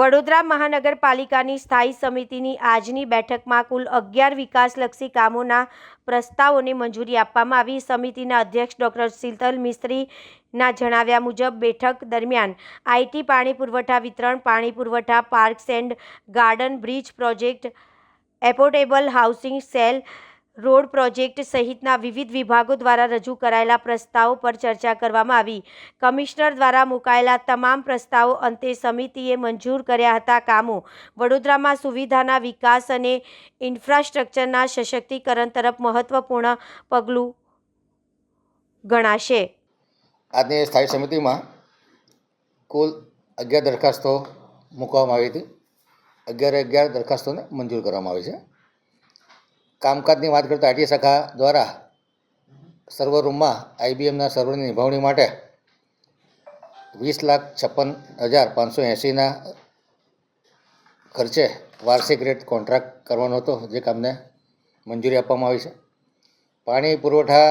વડોદરા મહાનગરપાલિકાની સ્થાયી સમિતિની આજની બેઠકમાં કુલ અગિયાર વિકાસલક્ષી કામોના પ્રસ્તાવોને મંજૂરી આપવામાં આવી. સમિતિના અધ્યક્ષ ડૉક્ટર શીતલ મિસ્ત્રીના જણાવ્યા મુજબ, બેઠક દરમિયાન આઈટી પાણી પુરવઠા વિતરણ, પાણી પુરવઠા, parks and garden, bridge project, affordable housing, cell road project સહિતના વિવિધ વિભાગો દ્વારા રજૂ કરાયેલા પ્રસ્તાવો પર ચર્ચા કરવામાં આવી. કમિશનર દ્વારા મુકાયેલા તમામ પ્રસ્તાવો અંતે સમિતિએ મંજૂર કર્યા હતા કામો. વડોદરામાં સુવિધાના વિકાસ અને ઇન્ફ્રાસ્ટ્રક્ચરના સશક્તિકરણ તરફ મહત્વપૂર્ણ પગલું ગણાશે. આજની સ્થાયી સમિતિમાં કુલ અગિયાર દરખાસ્તો મૂકવામાં આવી હતી. અગિયારે અગિયાર દરખાસ્તોને મંજૂર કરવામાં આવી છે. કામકાજની વાત કરતા આઈટી શાખા દ્વારા સર્વર રૂમમાં આઈબીએમના સર્વરની નિભાવણી માટે વીસ લાખ છપ્પન હજાર પાંચસો એંસીના ખર્ચે વાર્ષિક રેટ કોન્ટ્રાક્ટ કરવાનો હતો, જે કામને મંજૂરી આપવામાં આવી છે. પાણી પુરવઠા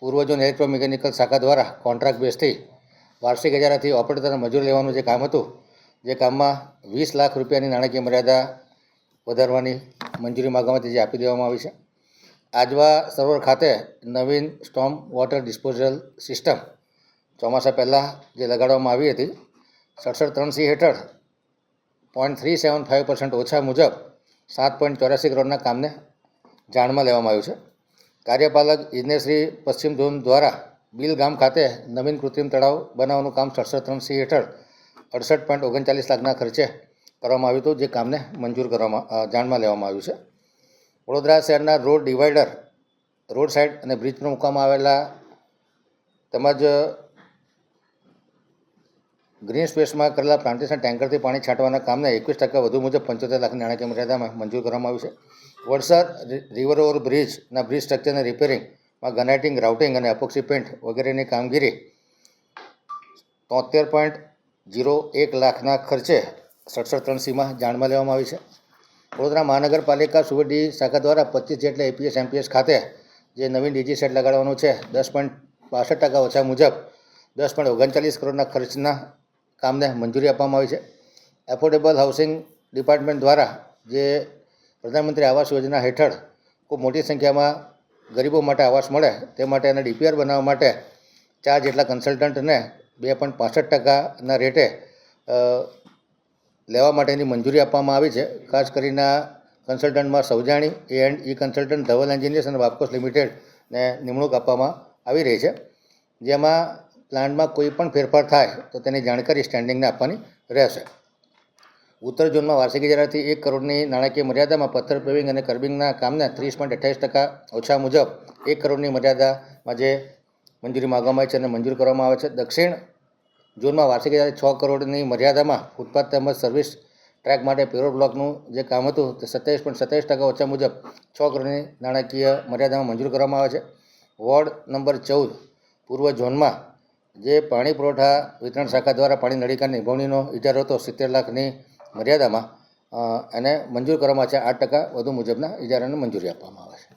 પૂર્વજો ઇલેક્ટ્રોમિકેનિકલ શાખા દ્વારા કોન્ટ્રાક્ટ બેઝથી વાર્ષિક હજારાથી ઓપરેટર મજૂર લેવાનું જે કામ હતું, જે કામમાં વીસ લાખ રૂપિયાની નાણાકીય મર્યાદા વધારવાની મંજૂરી માગવામાં તેજી આપી દેવામાં આવી છે. આજવા સરોવર ખાતે નવીન સ્ટોમ વોટર ડિસ્પોઝલ સિસ્ટમ ચોમાસા પહેલાં જે લગાડવામાં આવી હતી, સડસઠ ત્રણ સી હેઠળ point three seven five percent ઓછા મુજબ સાત પોઈન્ટ ચોર્યાસી કરોડના કામને જાણમાં લેવામાં આવ્યું છે. કાર્યપાલક ઇજનેરશ્રી પશ્ચિમ ઝોન દ્વારા બિલ ગામ ખાતે નવીન કૃત્રિમ તળાવ બનાવવાનું કામ સડસઠ ત્રણ સી હેઠળ અડસઠ પોઈન્ટ ઓગણચાલીસ લાખના ખર્ચે કરવામાં આવ્યું હતું, જે કામને મંજૂર કરવામાં જાણમાં લેવામાં આવ્યું છે. વડોદરા શહેરના રોડ ડિવાઈડર, રોડ સાઈડ અને બ્રિજ પર મૂકવામાં આવેલા તેમજ ગ્રીન સ્પેસમાં કરેલા પ્લાન્ટેશન ટેન્કરથી પાણી છાંટવાના કામને એકવીસ ટકા વધુ મુજબ પંચોતેર લાખની નાણાકીય મર્યાદામાં મંજૂર કરવામાં આવ્યું છે. વલસાડ રિવર ઓવર બ્રિજના બ્રિજ સ્ટ્રક્ચરને રિપેરિંગમાં ગનાઇટિંગ રાઉટિંગ અને એપોક્સી પેન્ટ વગેરેની કામગીરી તોતેર પોઈન્ટ જીરો એક લાખના ખર્ચે સડસઠ ત્રણ સીમાં જાણમાં લેવામાં આવી છે. વડોદરા મહાનગરપાલિકા સુવડી શાખા દ્વારા પચીસ જેટલા એપીએસ એમપીએસ ખાતે જે નવીન ડીજી સેટ લગાડવાનું છે, દસ પોઈન્ટ બાસઠ ટકા ઓછા મુજબ દસ પોઈન્ટ ઓગણચાલીસ કરોડના ખર્ચના કામને મંજૂરી આપવામાં આવી છે. એફોર્ડેબલ હાઉસિંગ ડિપાર્ટમેન્ટ દ્વારા જે પ્રધાનમંત્રી આવાસ યોજના હેઠળ ખૂબ મોટી સંખ્યામાં ગરીબો માટે આવાસ મળે, તે માટે એને ડીપીઆર બનાવવા માટે ચાર જેટલા કન્સલ્ટન્ટને બે પોઈન્ટ પાસઠ ટકાના રેટે લેવા માટેની મંજૂરી આપવામાં આવી છે. ખાસ કરીને કન્સલ્ટન્ટમાં Saujani A and E consultant, Dhaval engineers અને વાપકોસ લિમિટેડને નિમણૂક આપવામાં આવી રહી છે. જેમાં પ્લાન્ટમાં કોઈ પણ ફેરફાર થાય તો તેની જાણકારી સ્ટેન્ડિંગને આપવાની રહેશે. ઉત્તર ઝોનમાં વાર્ષિક ઇજારાથી એક કરોડની નાણાકીય મર્યાદામાં પથ્થર પેવિંગ અને કર્બિંગના કામને ત્રીસ પોઈન્ટ અઠ્યાવીસ ટકા ઓછા મુજબ એક કરોડની મર્યાદામાં જે મંજૂરી માગવામાં આવી છે અને મંજૂર કરવામાં આવે છે. દક્ષિણ ઝોનમાં વાર્ષિક હજાર છ કરોડની મર્યાદામાં ફૂટપાથ તેમજ સર્વિસ ટ્રેક માટે પેરોલ બ્લોકનું જે કામ હતું તે સત્યાવીસ પોઈન્ટ સત્યાવીસ ટકા ઓછા મુજબ છ કરોડની નાણાકીય મર્યાદામાં મંજૂર કરવામાં આવે છે. વોર્ડ નંબર ચૌદ, પૂર્વ ઝોનમાં જે પાણી પુરવઠા વિતરણ શાખા દ્વારા પાણી નળીકાની નિભાવણીનો ઇજારો હતો, સિત્તેર લાખની મર્યાદામાં એને મંજૂર કરવામાં છે. આઠ ટકા વધુ મુજબના ઇજારાને મંજૂરી આપવામાં આવે છે.